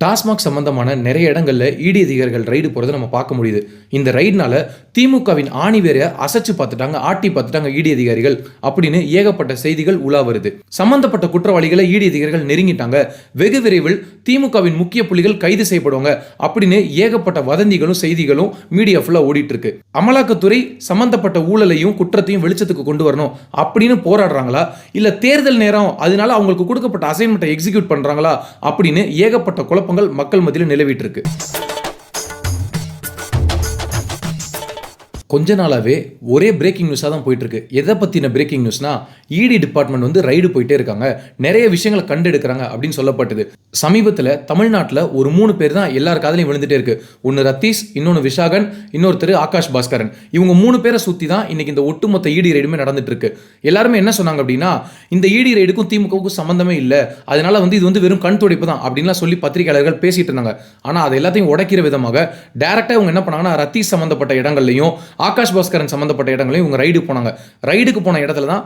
டாஸ்மாக் சம்பந்தமான நிறைய இடங்களில் இடி அதிகாரிகள் ரைடு போகிறத நம்ம பார்க்க முடியுது. இந்த ரைடுனால திமுகவின் ஆணி வேற அசைச்சு பார்த்துட்டாங்க ஆட்டி பார்த்துட்டாங்க இடி அதிகாரிகள் அப்படின்னு ஏகப்பட்ட செய்திகள் உலா வருது. சம்பந்தப்பட்ட குற்றவாளிகளை இடி அதிகாரிகள் நெருங்கிட்டாங்க. வெகு விரைவில் திமுகவின் முக்கிய புள்ளிகள் கைது செய்யப்படுவாங்க அப்படின்னு ஏகப்பட்ட வதந்திகளும் செய்திகளும் மீடியா ஃபுல்லாக ஓடிட்டு இருக்கு அமலாக்கத்துறை சம்பந்தப்பட்ட ஊழலையும் குற்றத்தையும் வெளிச்சத்துக்கு கொண்டு வரணும் அப்படின்னு போராடுறாங்களா? இல்லை தேர்தல் நேரம் அதனால அவங்களுக்கு கொடுக்கப்பட்ட அசைன்மெண்ட்டை எக்ஸிக்யூட் பண்ணுறாங்களா அப்படின்னு ஏகப்பட்ட குழப்பங்கள் மக்கள் மத்தியில் நிலவிட்டு இருக்கு. கொஞ்ச நாளாகவே ஒரே பிரேக்கிங் நியூஸாக தான் போயிட்டுருக்கு. எதை பற்றின பிரேக்கிங் நியூஸ்னால் இடி டிபார்ட்மெண்ட் வந்து ரைடு போயிட்டே இருக்காங்க. நிறைய விஷயங்களை கண்டெடுக்கிறாங்க அப்படின்னு சொல்லப்பட்டது. சமீபத்தில் தமிழ்நாட்டில் ஒரு மூணு பேர் தான் எல்லார் காதலையும் விழுந்துட்டே இருக்கு. ஒன்று ரத்தீஷ் இன்னொன்று விஷாகன் இன்னொருத்தர் ஆகாஷ் பாஸ்கரன். இவங்க மூணு பேரை சுற்றி தான் இன்னைக்கு இந்த ஒட்டுமொத்த இடி ரைடுமே நடந்துட்டு இருக்கு. எல்லாருமே என்ன சொன்னாங்க அப்படின்னா இந்த இடி ரைடுக்கும் திமுகவுக்கும் சம்மந்தமே இல்லை. அதனால வந்து இது வந்து வெறும் கண் துடைப்பு தான் அப்படின்லாம் சொல்லி பத்திரிகையாளர்கள் பேசிட்டு இருந்தாங்க. ஆனால் அது எல்லாத்தையும் உடைக்கிற விதமாக டேரெக்டாக இவங்க என்ன பண்ணாங்கன்னா ரத்தீஷ் சம்மந்தப்பட்ட இடங்கள்லையும் ஆகாஷ் பாஸ்கரன் சம்மந்தப்பட்ட இடங்களையும் இவங்க ரைடு போனாங்க. ரைடுக்கு போன இடத்துல தான்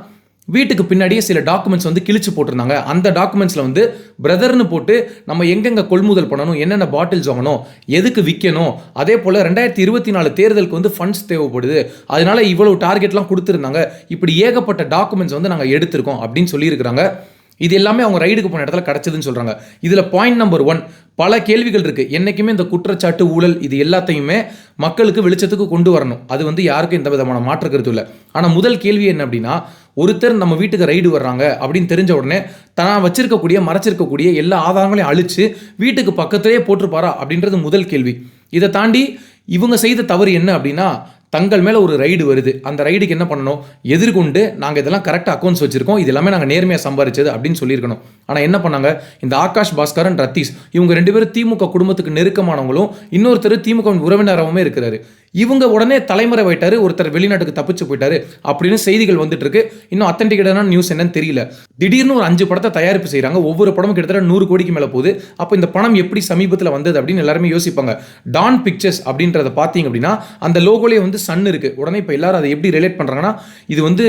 வீட்டுக்கு பின்னாடியே சில டாக்குமெண்ட்ஸ் வந்து கிழிச்சு போட்டிருந்தாங்க. அந்த டாக்குமெண்ட்ஸில் வந்து பிரதர்னு போட்டு நம்ம எங்கெங்கே கொள்முதல் பண்ணணும் என்னென்ன பாட்டில்ஸ் வாங்கணும் எதுக்கு விற்கணும் அதே போல் ரெண்டாயிரத்தி இருபத்தி நாலு தேர்தலுக்கு வந்து ஃபண்ட்ஸ் தேவைப்படுது. அதனால இவ்வளோ டார்கெட்லாம் கொடுத்துருந்தாங்க. இப்படி ஏகப்பட்ட டாக்குமெண்ட்ஸ் வந்து நாங்கள் எடுத்திருக்கோம் அப்படின்னு சொல்லியிருக்கிறாங்க. இது எல்லாமே அவங்க ரைடுக்கு போன இடத்துல கிடச்சதுன்னு சொல்கிறாங்க இதில் பாயிண்ட் நம்பர் ஒன் பல கேள்விகள் இருக்குது என்றைக்குமே இந்த குற்றச்சாட்டு ஊழல் இது எல்லாத்தையுமே மக்களுக்கு வெளிச்சத்துக்கு கொண்டு வரணும். அது வந்து யாருக்கும் எந்த விதமான மாற்று கருத்து இல்லை. ஆனால் முதல் கேள்வி என்ன அப்படின்னா ஒருத்தர் நம்ம வீட்டுக்கு ரைடு வர்றாங்க அப்படின்னு தெரிஞ்ச உடனே தான் வச்சிருக்கக்கூடிய மறைச்சிருக்கக்கூடிய எல்லா ஆதாரங்களையும் அழிச்சு வீட்டுக்கு பக்கத்திலே போட்டிருப்பாரா அப்படின்றது முதல் கேள்வி. இதை தாண்டி இவங்க செய்த தவறு என்ன அப்படின்னா தங்கள் மேலே ஒரு ரைடு வருது. அந்த ரைடுக்கு என்ன பண்ணணும்? எதிர்கொண்டு நாங்கள் இதெல்லாம் கரெக்டாக அக்கௌண்ட்ஸ் வச்சிருக்கோம். இது எல்லாமே நாங்கள் நேர்மையாக சம்பாரிச்சது அப்படின்னு சொல்லியிருக்கணும். ஆனால் என்ன பண்ணாங்க? இந்த ஆகாஷ் பாஸ்கரன் ரத்தீஷ் இவங்க ரெண்டு பேரும் திமுக குடும்பத்துக்கு நெருக்கமானவங்களும் இன்னொருத்தர் திமுக உறவினராகவும் இருக்கிறாரு. இவங்க உடனே தலைமுறை போயிட்டாரு. ஒருத்தர் வெளிநாட்டுக்கு தப்பிச்சு போயிட்டாரு அப்படின்னு செய்திகள் வந்துட்டு இருக்கு. இன்னும் அத்தன்டிகேட்டான நியூஸ் என்னன்னு தெரியல. திடீர்னு ஒரு அஞ்சு படத்தை தயாரிப்பு செய்கிறாங்க ஒவ்வொரு படமும் கிட்டத்தட்ட நூறு கோடிக்கு மேலே போகுது. அப்போ இந்த பணம் எப்படி சமீபத்தில் வந்தது அப்படின்னு எல்லாருமே யோசிப்பாங்க. டான் பிக்சர்ஸ் அப்படின்றத பார்த்தீங்க அப்படின்னா அந்த லோகோலேயே வந்து சன் இருக்கு. உடனே இப்போ எல்லாரும் அதை எப்படி ரிலேட் பண்ணுறாங்கன்னா இது வந்து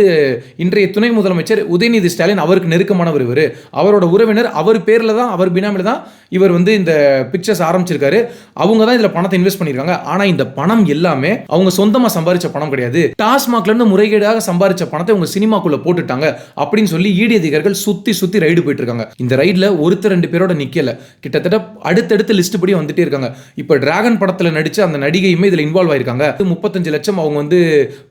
இன்றைய துணை முதலமைச்சர் உதயநிதி ஸ்டாலின் அவருக்கு நெருக்கமானவர் இவர். அவரோட உறவினர் அவர் பேரில் தான் அவர் பினாமில் தான் இவர் வந்து இந்த பிக்சர்ஸ் ஆரம்பிச்சிருக்காரு. அவங்க தான் இதில் பணத்தை இன்வெஸ்ட் பண்ணியிருக்காங்க ஆனால் இந்த பணம் எல்லாமே அவங்க சொந்தமாக சம்பாரிச்ச பணம் கிடையாது. டாஸ்மாக்ல இருந்து முறைகேடாக சம்பாதிச்ச பணத்தை உங்க சினிமாக்குள்ள போட்டுட்டாங்க அப்படின்னு சொல்லி ஈடி அதிகாரிகள் சுத்தி சுத்தி ரைடு போயிட்டு இருக்காங்க இந்த ரைட்ல ஒருத்தர் ரெண்டு பேரோட நிக்கல. கிட்டத்தட்ட அடுத்தடுத்து லிஸ்ட் படி வந்துட்டே இருக்காங்க. இப்போ டிராகன் படத்துல நடிச்ச அந்த நடிகையுமே இதில் இன்வால்வ் ஆயிருக்காங்க. முப்பத்தஞ்சு லட்சம் அவங்க வந்து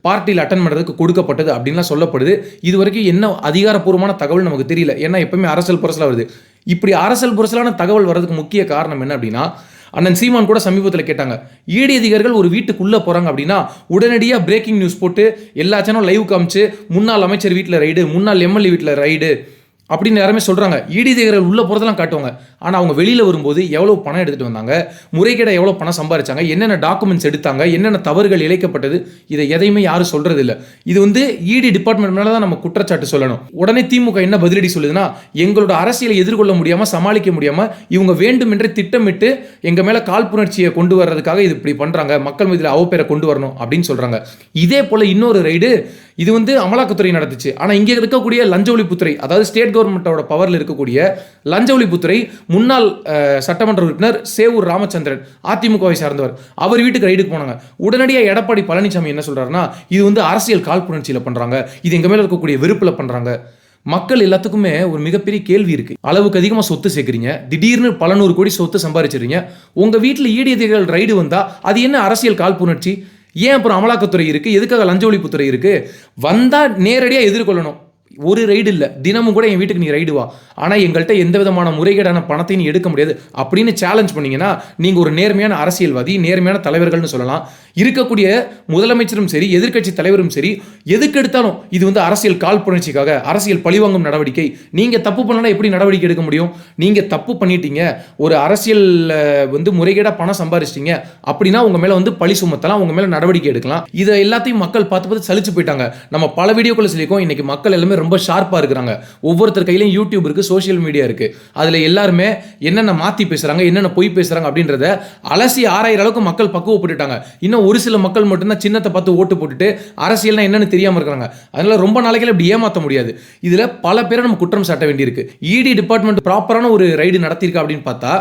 பார்ட்டியில் அட்டன் பண்ணுறதுக்கு கொடுக்கப்பட்டது அப்படின்லாம் சொல்லப்படுது. இது வரைக்கும் என்ன அதிகாரப்பூர்வமான தகவல் நமக்கு தெரியல. ஏன்னா எப்பவுமே அரசியல் புரசலா வருது. இப்படி அரசல் புரசலான தகவல் வர்றதுக்கு முக்கிய காரணம் என்ன அப்படின்னா அண்ணன் சீமான் கூட சமீபத்தில் கேட்டாங்க. ஈடி அதிகாரிகள் ஒரு வீட்டுக்குள்ளே போகிறாங்க அப்படின்னா உடனடியாக பிரேக்கிங் நியூஸ் போட்டு எல்லா சேனலும் லைவ் காமிச்சு முன்னாள் அமைச்சர் வீட்டில் ரைடு முன்னாள் எம்எல்ஏ வீட்டில் ரைடு அப்படின்னு யாருமே சொல்கிறாங்க ஈடி அதிகாரிகள் உள்ளே போகிறதெல்லாம் காட்டுவாங்க. ஆனால் அவங்க வெளியில் வரும்போது எவ்வளோ பணம் எடுத்துகிட்டு வந்தாங்க முறைகேட எவ்வளோ பணம் சம்பாரிச்சாங்க என்னென்ன டாக்குமெண்ட்ஸ் எடுத்தாங்க என்னென்ன தவறுகள் இழைக்கப்பட்டது இதை எதையுமே யாரும் சொல்கிறது இல்லை. இது வந்து இடி டிபார்ட்மெண்ட் மேலே தான் நம்ம குற்றச்சாட்டு சொல்லணும். உடனே திமுக என்ன பதிலடி சொல்லுதுன்னா எங்களோட அரசியலை எதிர்கொள்ள முடியாமல் சமாளிக்க முடியாமல் இவங்க வேண்டுமென்றே திட்டமிட்டு எங்கள் மேலே காழ்ப்புணர்ச்சியை கொண்டு வர்றதுக்காக இது இப்படி பண்ணுறாங்க மக்கள் மீதில் அவப்பேரை கொண்டு வரணும் அப்படின்னு சொல்கிறாங்க இதே போல் இன்னொரு ரைடு இது வந்து அமலாக்கத்துறை நடந்துச்சு ஆனால் இங்கே இருக்கக்கூடிய லஞ்ச ஒழிப்புத்துறை அதாவது ஸ்டேட் கவர்மெண்ட்டோட பவரில் இருக்கக்கூடிய லஞ்ச ஒழிப்புத்துறை முன்னாள் சட்டமன்ற உறுப்பினர் சேவூர் ராமச்சந்திரன் அதிமுகவை சார்ந்தவர் அவர் வீட்டுக்கு ரைடுக்கு போனாங்க. உடனடியாக எடப்பாடி பழனிசாமி என்ன சொல்கிறாருன்னா இது வந்து அரசியல் காழ்ப்புணர்ச்சியில் பண்ணுறாங்க இது எங்கள் மேலே இருக்கக்கூடிய வெறுப்பில் பண்ணுறாங்க மக்கள் எல்லாத்துக்குமே ஒரு மிகப்பெரிய கேள்வி இருக்கு. அளவுக்கு அதிகமாக சொத்து சேர்க்குறீங்க. திடீர்னு பல நூறு கோடி சொத்து சம்பாதிச்சிடுறீங்க உங்கள் வீட்டில் ஈடி ரைடு வந்தால் அது என்ன அரசியல் காழ்ப்புணர்ச்சி? ஏன் அப்புறம் அமலாக்கத்துறை இருக்குது எதுக்காக லஞ்ச ஒழிப்புத்துறை இருக்குது வந்தால் நேரடியாக எதிர்கொள்ளணும். ஒரு ரைடு இல்லை. தினமும் கூட என் வீட்டுக்கு நீ ரைடு வா. ஆனால் எங்கள்கிட்ட எந்த விதமான முறைகேடான பணத்தையும் நீ எடுக்க முடியாது. அப்படின்னு சேலஞ்ச் பண்ணீங்கன்னா நீங்கள் ஒரு நேர்மையான அரசியல்வாதி நேர்மையான தலைவர்கள்னு சொல்லலாம். இருக்கக்கூடிய முதலமைச்சரும் சரி எதிர்க்கட்சி தலைவரும் சரி எதுக்கு எடுத்தாலும் இது வந்து அரசியல் காழ்ப்புணர்ச்சிக்காக அரசியல் பழிவாங்கும் நடவடிக்கை. நீங்கள் தப்பு பண்ணலாம் எப்படி நடவடிக்கை எடுக்க முடியும்? நீங்கள் தப்பு பண்ணிட்டீங்க. ஒரு அரசியல் வந்து முறைகேடாக பணம் சம்பாரிச்சிட்டீங்க. அப்படின்னா உங்கள் மேலே வந்து பழி சுமத்தலாம் உங்கள் மேலே நடவடிக்கை எடுக்கலாம். இதை எல்லாத்தையும் மக்கள் பார்த்து பார்த்து சலிச்சு போயிட்டாங்க. நம்ம பல வீடியோக்களை சொல்லியிருக்கோம். இன்னைக்கு மக்கள் எல்லாமே ரொம்ப ரொம்ப ஷார்ப்பாக இருக்கிறாங்க. ஒவ்வொருத்தர் கையிலையும் யூடியூப் இருக்குது சோஷியல் மீடியா இருக்குது அதில் எல்லாருமே என்னென்ன மாற்றி பேசுகிறாங்க என்னென்ன பொய் பேசுகிறாங்க அப்படின்றத அலசி ஆராயிற அளவுக்கு மக்கள் பக்குவப்பட்டுட்டாங்க. இன்னும் ஒரு சில மக்கள் மட்டும்தான் சின்னத்தை பார்த்து ஓட்டு போட்டுட்டு அரசியல்னா என்னென்னு தெரியாமல் இருக்கிறாங்க. அதனால் ரொம்ப நாளைக்கு இப்படி ஏமாற்ற முடியாது. இதில் பல பேரை நம்ம குற்றம் சாட்ட வேண்டியிருக்கு. இடி டிபார்ட்மெண்ட் ப்ராப்பரான ஒரு ரைடு நடத்தியிருக்கா அப்படின்னு பார்த்தா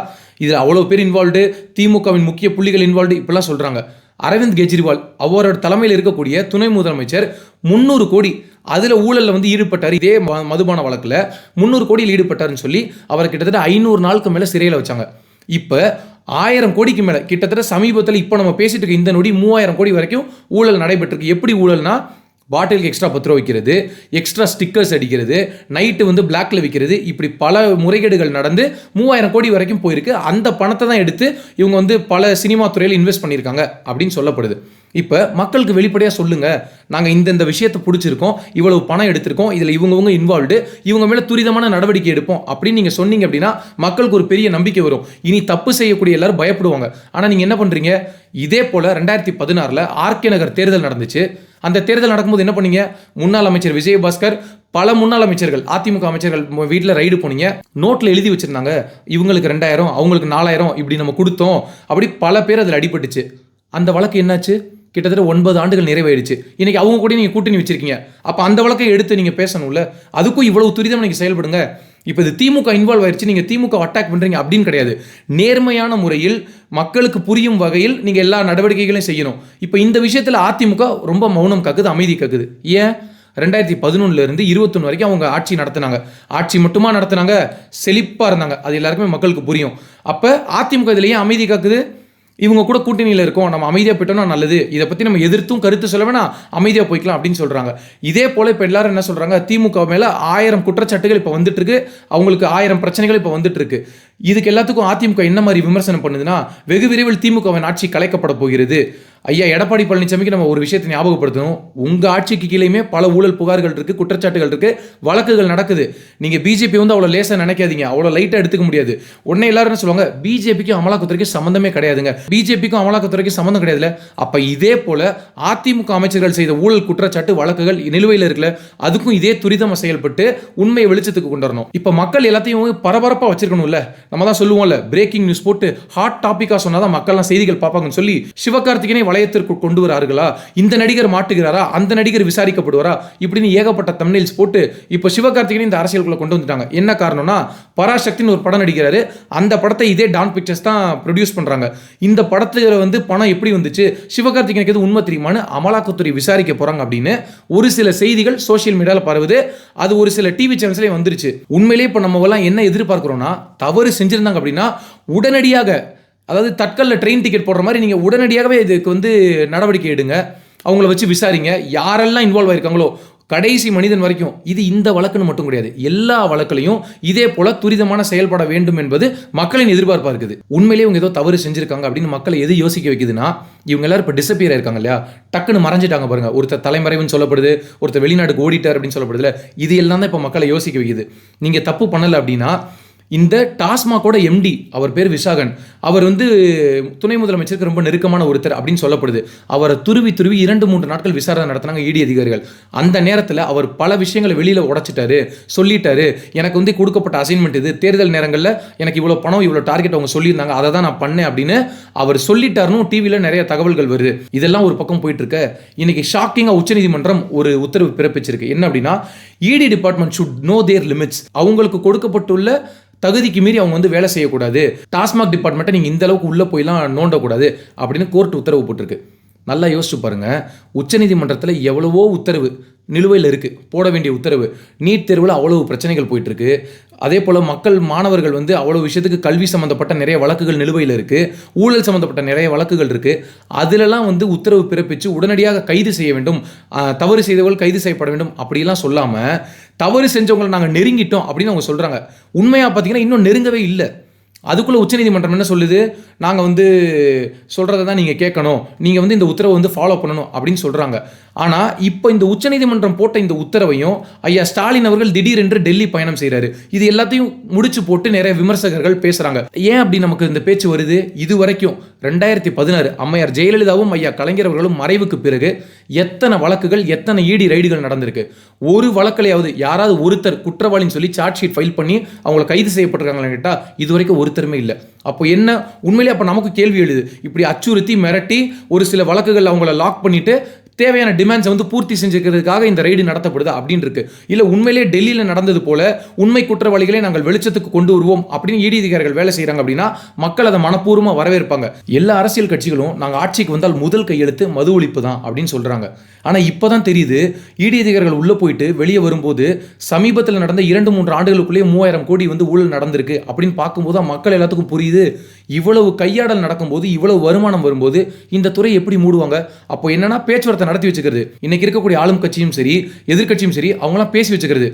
இதில் அவ்வளோ பேர் இன்வால்வ்டு திமுகவின் முக்கிய புள்ளிகள் இன்வால்வ்டு இப்படிலாம் சொல்கிறாங்க அரவிந்த் கெஜ்ரிவால் அவரோட தலைமையில் இருக்கக்கூடிய துணை முதலமைச்சர் முந்நூறு கோடி அதில் ஊழலில் வந்து ஈடுபட்டார். இதே ம- மதுபான வழக்கில் முந்நூறு கோடியில் ஈடுபட்டார்ன்னு சொல்லி அவர் கிட்டத்தட்ட ஐநூறு நாளுக்கு மேலே சிறையில் வச்சாங்க. இப்போ ஆயிரம் கோடிக்கு மேலே கிட்டத்தட்ட சமீபத்தில் இப்போ நம்ம பேசிட்டு இருக்க இந்த நொடி மூவாயிரம் கோடி வரைக்கும் ஊழல் நடைபெற்றிருக்கு. எப்படி ஊழல்னா பாட்டிலுக்கு எக்ஸ்ட்ரா பத்து ரூபா வைக்கிறது எக்ஸ்ட்ரா ஸ்டிக்கர்ஸ் அடிக்கிறது நைட்டு வந்து பிளாக்ல விற்கிறது இப்படி பல முறைகேடுகள் நடந்து மூவாயிரம் கோடி வரைக்கும் போயிருக்கு. அந்த பணத்தை தான் எடுத்து இவங்க வந்து பல சினிமா துறையில் இன்வெஸ்ட் பண்ணியிருக்காங்க அப்படின்னு சொல்லப்படுது. இப்போ மக்களுக்கு வெளிப்படையாக சொல்லுங்க. நாங்கள் இந்தந்த விஷயத்தை பிடிச்சிருக்கோம் இவ்வளவு பணம் எடுத்திருக்கோம் இதில் இவங்கவுங்க இன்வால்வ்டு இவங்க மேலே துரிதமான நடவடிக்கை எடுப்போம் அப்படின்னு நீங்கள் சொன்னீங்க அப்படின்னா மக்களுக்கு ஒரு பெரிய நம்பிக்கை வரும். இனி தப்பு செய்யக்கூடிய எல்லாரும் பயப்படுவாங்க. ஆனால் நீங்கள் என்ன பண்ணுறீங்க இதே போல் ரெண்டாயிரத்தி பதினாறில் ஆர்கே நகர் தேர்தல் நடந்துச்சு. அந்த தேர்தல் நடக்கும்போது என்ன பண்ணீங்க? முன்னாள் அமைச்சர் விஜயபாஸ்கர் பல முன்னாள் அமைச்சர்கள் அதிமுக அமைச்சர்கள் வீட்டில் ரைடு போனீங்க. நோட்டில் எழுதி வச்சுருந்தாங்க. இவங்களுக்கு ரெண்டாயிரம் அவங்களுக்கு நாலாயிரம் இப்படி நம்ம கொடுத்தோம். அப்படி பல பேர் அதில் அடிபட்டுச்சு. அந்த வழக்கு என்னாச்சு? கிட்டத்தட்ட ஒன்பது ஆண்டுகள் நிறைவேறிச்சு இன்னைக்கு அவங்க கூட நீங்கள் கூட்டணி வச்சிருக்கீங்க. அப்போ அந்த வழக்கை எடுத்து நீங்கள் பேசணும்ல? அதுக்கும் இவ்வளவு துரிதம் நீங்கள் செயல்படுங்க. இப்போ இது திமுக இன்வால்வ் ஆயிடுச்சு நீங்கள் திமுக அட்டாக் பண்ணுறீங்க அப்படின்னு கிடையாது. நேர்மையான முறையில் மக்களுக்கு புரியும் வகையில் நீங்கள் எல்லா நடவடிக்கைகளையும் செய்யணும். இப்போ இந்த விஷயத்தில் அதிமுக ரொம்ப மௌனம் காக்குது அமைதி காக்குது. ஏன்? ரெண்டாயிரத்தி பதினொன்னுலேருந்து இருபத்தொன்று வரைக்கும் அவங்க ஆட்சி நடத்தினாங்க. ஆட்சி மட்டுமா நடத்தினாங்க? செழிப்பாக இருந்தாங்க. அது எல்லாருக்குமே மக்களுக்கு புரியும். அப்போ அதிமுக இதுலேயே அமைதி காக்குது. இவங்க கூட கூட்டணியில் இருக்கோம் நம்ம அமைதியாக போயிட்டோம்னா நல்லது. இதை பற்றி நம்ம எதிர்த்தும் கருத்து சொல்ல வேணா அமைதியாக போய்க்கலாம் அப்படின்னு சொல்கிறாங்க இதே போல் இப்போ எல்லாரும் என்ன சொல்கிறாங்க திமுக மேலே ஆயிரம் குற்றச்சாட்டுகள் இப்போ வந்துட்டு இருக்கு அவங்களுக்கு ஆயிரம் பிரச்சனைகள் இப்போ வந்துட்டு இருக்கு இதுக்கு எல்லாத்துக்கும் அதிமுக என்ன மாதிரி விமர்சனம் பண்ணுதுன்னா வெகு விரைவில் திமுகவின் ஆட்சி கலைக்கப்பட போகிறது. ஐயா எடப்பாடி பழனிசாமிக்கு நம்ம ஒரு விஷயத்தை ஞாபகப்படுத்தணும். உங்கள் ஆட்சிக்கு கீழேயுமே பல ஊழல் புகார்கள் இருக்குது குற்றச்சாட்டுகள் இருக்குது வழக்குகள் நடக்குது. நீங்கள் பிஜேபி வந்து அவ்வளோ லேசாக நினைக்காதீங்க அவ்வளோ லைட்டாக எடுத்துக்க முடியாது. உடனே எல்லாரும் என்ன சொல்லுவாங்க பிஜேபிக்கும் அமலாக்கத்துறைக்கும் சம்மந்தமே கிடையாதுங்க. பிஜேபிக்கும் அமலாக்கத்துறைக்கும் சம்மந்தம் கிடையாதுல அப்போ இதே போல் அதிமுக அமைச்சர்கள் செய்த ஊழல் குற்றச்சாட்டு வழக்குகள் நிலுவையில் இருக்குல்ல அதுக்கும் இதே துரிதமாக செயல்பட்டு உண்மையை வெளிச்சத்துக்கு கொண்டு வரணும். இப்போ மக்கள் எல்லாத்தையும் பரபரப்பாக வச்சிருக்கணும்ல. நம்ம தான் சொல்லுவோம்ல பிரேக்கிங் நியூஸ் போட்டு ஹாட் டாப்பிக்காக சொன்னால் தான் மக்கள்லாம் செய்திகள் பார்ப்பாங்கன்னு சொல்லி சிவகார்த்திகனே வளையத்திற்கு கொண்டு வரார்களா? இந்த நடிகர் மாட்டுகிறாரா? அந்த நடிகர் விசாரிக்கப்படுவாரா? இப்படின்னு ஏகப்பட்ட தமிழ்ஸ் போட்டு இப்போ சிவகார்த்திகேயனை இந்த அரசியலுக்குள்ளே கொண்டு வந்துட்டாங்க. என்ன காரணம்னா பராசக்தின்னு ஒரு படம் நடிக்கிறாரு. அந்த படத்தை இதே டான் பிக்சர்ஸ் தான் ப்ரொடியூஸ் பண்ணுறாங்க இந்த படத்துல வந்து பணம் எப்படி வந்துச்சு? சிவகார்த்திகேயனுக்கு எது உண்மை தெரியுமான்னு அமலாக்கத்துறை விசாரிக்க போகிறாங்க அப்படின்னு ஒரு சில செய்திகள் சோஷியல் மீடியாவில் பரவுது. அது ஒரு சில டிவி சேனல்ஸ்லேயே வந்துருச்சு. உண்மையிலேயே இப்போ நம்ம எல்லாம் என்ன எதிர்பார்க்குறோன்னா தவறு செஞ்சிருந்தாங்க அப்படின்னா உடனடியாக அதாவது தட்கல்ல ட்ரெயின் டிக்கெட் போடுற மாதிரி நீங்கள் உடனடியாகவே இதுக்கு வந்து நடவடிக்கை எடுங்க. அவங்கள வச்சு விசாரிங்க. யாரெல்லாம் இன்வால்வ் ஆயிருக்காங்களோ கடைசி மனிதன் வரைக்கும் இது இந்த வழக்குன்னு மட்டும் கிடையாது. எல்லா வழக்குலையும் இதே போல துரிதமான செயல்பட வேண்டும் என்பது மக்களின் எதிர்பார்ப்பா இருக்குது. உண்மையிலேயே இவங்க ஏதோ தவறு செஞ்சிருக்காங்க அப்படின்னு மக்களை எது யோசிக்க வைக்குதுன்னா இவங்க எல்லாரும் இப்போ டிசப்பியர் ஆயிருக்காங்க இல்லையா? டக்குன்னு மறைஞ்சிட்டாங்க பாருங்க. ஒருத்தர் தலைமறைவுன்னு சொல்லப்படுது ஒருத்தர் வெளிநாட்டுக்கு ஓடிட்டார் அப்படின்னு சொல்லப்படுதுல இது எல்லாம் தான் இப்போ மக்களை யோசிக்க வைக்குது. நீங்கள் தப்பு பண்ணலை அப்படின்னா இந்த டாஸ்மாகோட எம்டி அவர் பேர் விசாகன் அவர் வந்து துணை முதலமைச்சருக்கு ரொம்ப நெருக்கமான ஒருத்தர் அப்படின்னு சொல்லப்படுது. அவரை துருவி துருவி இரண்டு மூன்று நாட்கள் விசாரணை நடத்தினாங்க இடி அதிகாரிகள். அந்த நேரத்தில் அவர் பல விஷயங்களை வெளியில் உடச்சிட்டாரு சொல்லிட்டாரு. எனக்கு வந்து கொடுக்கப்பட்ட அசைன்மெண்ட் இது தேர்தல் நேரங்களில் எனக்கு இவ்வளோ பணம் இவ்வளோ டார்கெட் அவங்க சொல்லியிருந்தாங்க அதை தான் நான் பண்ணேன் அப்படின்னு அவர் சொல்லிட்டாருன்னு டிவியில் நிறைய தகவல்கள் வருது. இதெல்லாம் ஒரு பக்கம் போயிட்டு இருக்க. இன்னைக்கு ஷாக்கிங்காக உச்சநீதிமன்றம் ஒரு உத்தரவு பிறப்பிச்சிருக்கு. என்ன அப்படின்னா IT department should know their limits அவங்களுக்கு கொடுக்கப்பட்டுள்ள தகுதிக்கு மீறி அவங்க வந்து வேலை செய்யக்கூடாது. டாஸ்மாக் டிபார்ட்மெண்ட்டை நீங்கள் இந்த அளவுக்கு உள்ளே போயெல்லாம் நோண்டக்கூடாது அப்படின்னு கோர்ட் உத்தரவு போட்டிருக்கு. நல்லா யோசிச்சு பாருங்கள் உச்சநீதிமன்றத்தில் எவ்வளவோ உத்தரவு நிலுவையில் இருக்குது போட வேண்டிய உத்தரவு. நீட் தேர்வில் அவ்வளவு பிரச்சனைகள் போயிட்டுருக்கு அதே போல் மக்கள் மாணவர்கள் வந்து அவ்வளோ விஷயத்துக்கு கல்வி சம்மந்தப்பட்ட நிறைய வழக்குகள் நிலுவையில் இருக்குது ஊழல் சம்மந்தப்பட்ட நிறைய வழக்குகள் இருக்குது அதிலெல்லாம் வந்து உத்தரவு பிறப்பித்து உடனடியாக கைது செய்ய வேண்டும். தவறு செய்தவர்கள் கைது செய்யப்பட வேண்டும் அப்படிலாம் சொல்லாமல் தவறு செஞ்சவங்களை நாங்கள் நெருங்கிட்டோம் அப்படின்னு அவங்க சொல்கிறாங்க உண்மையாக பார்த்தீங்கன்னா இன்னும் நெருங்கவே இல்லை. அதுக்குள்ளே உச்சநீதிமன்றம் என்ன சொல்லுது? நாங்கள் வந்து சொல்கிறத தான் நீங்கள் கேட்கணும். நீங்கள் வந்து இந்த உத்தரவை வந்து ஃபாலோ பண்ணணும் அப்படின்னு சொல்கிறாங்க ஆனால் இப்போ இந்த உச்சநீதிமன்றம் போட்ட இந்த உத்தரவையும் ஐயா ஸ்டாலின் அவர்கள் திடீரென்று டெல்லி பயணம் செய்கிறாரு இது எல்லாத்தையும் முடிச்சு போட்டு நிறைய விமர்சகர்கள் பேசுகிறாங்க ஏன் அப்படி நமக்கு இந்த பேச்சு வருது? இது வரைக்கும் ரெண்டாயிரத்தி பதினாறு அம்மையார் ஜெயலலிதாவும் ஐயா கலைஞர் அவர்களும் மறைவுக்கு பிறகு எத்தனை வழக்குகள் எத்தனை ஈடி ரைடுகள் நடந்திருக்கு? ஒரு வழக்கிலையாவது யாராவது ஒருத்தர் குற்றவாளின்னு சொல்லி சார்ஜ் ஷீட் ஃபைல் பண்ணி அவங்கள கைது செய்யப்பட்டிருக்காங்களான்னு கேட்டால் இது வரைக்கும் ஒருத்தருமே இல்லை. அப்போ என்ன? உண்மையிலே அப்போ நமக்கு கேள்வி எழுது. இப்படி அச்சுறுத்தி மிரட்டி ஒரு சில வழக்குகள் அவங்கள லாக் பண்ணிட்டு தேவையான டிமாண்ட்ஸை வந்து பூர்த்தி செஞ்சுக்கிறதுக்காக இந்த ரைடு நடத்தப்படுது அப்படின்னு இருக்கு இல்லை உண்மையிலேயே டெல்லியில் நடந்தது போல உண்மை குற்றவாளிகளை நாங்கள் வெளிச்சத்துக்கு கொண்டு வருவோம் அப்படின்னு இடி அதிகாரிகள் வேலை செய்கிறாங்க அப்படின்னா மக்கள் அதை மனப்பூர்வமாக வரவேற்பாங்க. எல்லா அரசியல் கட்சிகளும் நாங்கள் ஆட்சிக்கு வந்தால் முதல் கையெழுத்து மது ஒழிப்பு தான் அப்படின்னு சொல்கிறாங்க ஆனால் இப்போ தான் தெரியுது இடி அதிகாரிகள் உள்ளே போயிட்டு வெளியே வரும்போது சமீபத்தில் நடந்த இரண்டு மூன்று ஆண்டுகளுக்குள்ளேயே மூவாயிரம் கோடி வந்து ஊழல் நடந்திருக்கு அப்படின்னு பார்க்கும்போது தான் மக்கள் எல்லாத்துக்கும் புரியுது. இவ்வளவு கையாடல் நடக்கும்போது இவ்வளவு வருமானம் வரும்போது இந்த துறை எப்படி மூடுவாங்க? அப்போ என்னன்னா பேச்சுவார்த்தை நடத்தி வச்சுக்கிறது. இன்னைக்கு இருக்கக்கூடிய ஆளும் கட்சியும் சரி எதிர்க்கட்சியும் சரி அவங்களாம் பேசி வச்சுக்கிறது.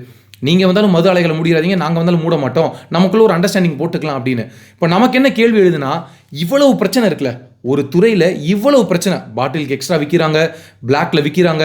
நீங்கள் வந்தாலும் மது ஆலைகளை முடியாதீங்க நாங்கள் வந்தாலும் மூட மாட்டோம். நமக்குள்ள ஒரு அண்டர்ஸ்டாண்டிங் போட்டுக்கலாம் அப்படின்னு. இப்போ நமக்கு என்ன கேள்வி எழுதுனா இவ்வளவு பிரச்சனை இருக்குல்ல ஒரு துறையில் இவ்வளவு பிரச்சனை. பாட்டிலுக்கு எக்ஸ்ட்ரா விற்கிறாங்க பிளாக்ல விற்கிறாங்க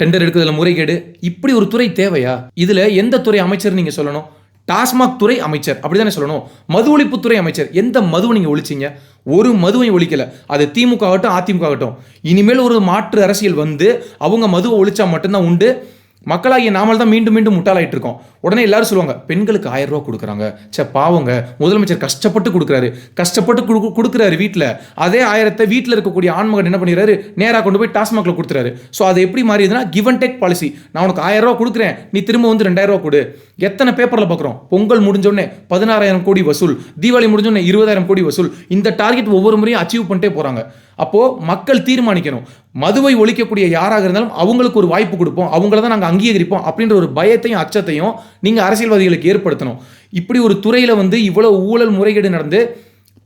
டெண்டர் எடுக்கிறதுல முறைகேடு. இப்படி ஒரு துறை தேவையா? இதில் எந்த துறை அமைச்சர் நீங்கள் சொல்லணும்? டாஸ்மாக் துறை அமைச்சர் அப்படிதானே சொல்லணும்? மது ஒழிப்புத்துறை அமைச்சர் எந்த மதுவை நீங்க ஒழிச்சீங்க? ஒரு மதுவை ஒழிக்கல. அது திமுக ஆகட்டும் அதிமுக ஆகட்டும். இனிமேல் ஒரு மாற்று அரசியல் வந்து அவங்க மதுவை ஒழிச்சா மட்டும்தான் உண்டு. மக்களாகிய நாமல் தான் மீண்டும் மீண்டும் முட்டாளாயிட்டு இருக்கோம் உடனே எல்லாரும் சொல்லுவாங்க பெண்களுக்கு ஆயிரம் ரூபா கொடுக்குறாங்க. சே பாவங்க. முதலமைச்சர் கஷ்டப்பட்டு கொடுக்குறாரு. கஷ்டப்பட்டு குடு- கொடுக்குறாரு வீட்டில் அதே ஆயிரத்தை வீட்டில் இருக்கக்கூடிய ஆண்மகன் என்ன பண்ணிடுறாரு? நேராக கொண்டு போய் டாஸ்மாகில் கொடுத்துறாரு. ஸோ அது எப்படி மாறியதுன்னா கிவ் அண்ட் டேக் பாலிசி நான் உனக்கு ஆயிரம் ரூபா கொடுக்குறேன். நீ திரும்ப வந்து ரெண்டாயிரம் ரூபா கொடு. எத்தனை பேப்பரில் பார்க்குறோம் பொங்கல் முடிஞ்சோடனே பதினாறாயிரம் கோடி வசூல். தீபாவளி முடிஞ்சோடனே இருபதாயிரம் கோடி வசூல். இந்த டார்கெட் ஒவ்வொரு முறையும் அச்சீவ் பண்ணிட்டே போகிறாங்க அப்போது மக்கள் தீர்மானிக்கணும். மதுவை ஒழிக்கக்கூடிய யாராக இருந்தாலும் அவங்களுக்கு ஒரு வாய்ப்பு கொடுப்போம். அவங்கள தான் நாங்கள் அங்கீகரிப்போம் அப்படின்ற ஒரு பயத்தையும் அச்சத்தையும் நீங்கள் அரசியல்வாதிகளுக்கு ஏற்படுத்தணும். இப்படி ஒரு துறையில் வந்து இவ்வளவு ஊழல் முறைகேடு நடந்து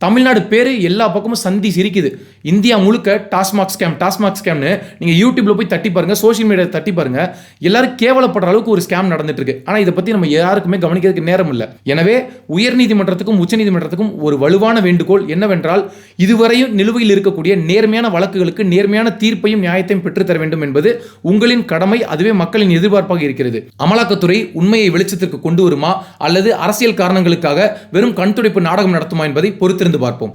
தமிழ்நாடு பேர் எல்லா பக்கமும் சந்தி சிரிக்குது. இந்தியா முழுக்க டாஸ்மாக் ஸ்கேம் டாஸ்மாக் ஸ்கேம்னு நீங்கள் யூடியூப்ல போய் தட்டி பாருங்க சோஷியல் மீடியா தட்டி பாருங்க. எல்லாரும் கேவலப்படுற அளவுக்கு ஒரு ஸ்கேம் நடந்துட்டு இருக்கு ஆனால் இதை பற்றி நம்ம யாருக்குமே கவனிக்கிறதுக்கு நேரம் இல்லை. எனவே உயர்நீதிமன்றத்துக்கும் உச்சநீதிமன்றத்துக்கும் ஒரு வலுவான வேண்டுகோள் என்னவென்றால் இதுவரையும் நிலுவையில் இருக்கக்கூடிய நேர்மையான வழக்குகளுக்கு நேர்மையான தீர்ப்பையும் நியாயத்தையும் பெற்றுத்தர வேண்டும் என்பது உங்களின் கடமை அதுவே மக்களின் எதிர்பார்ப்பாக இருக்கிறது. அமலாக்கத்துறை உண்மையை வெளிச்சத்திற்கு கொண்டு வருமா அல்லது அரசியல் காரணங்களுக்காக வெறும் கண்துடைப்பு நாடகம் நடத்துமா என்பதை பொறுத்திருந்து பார்ப்போம்.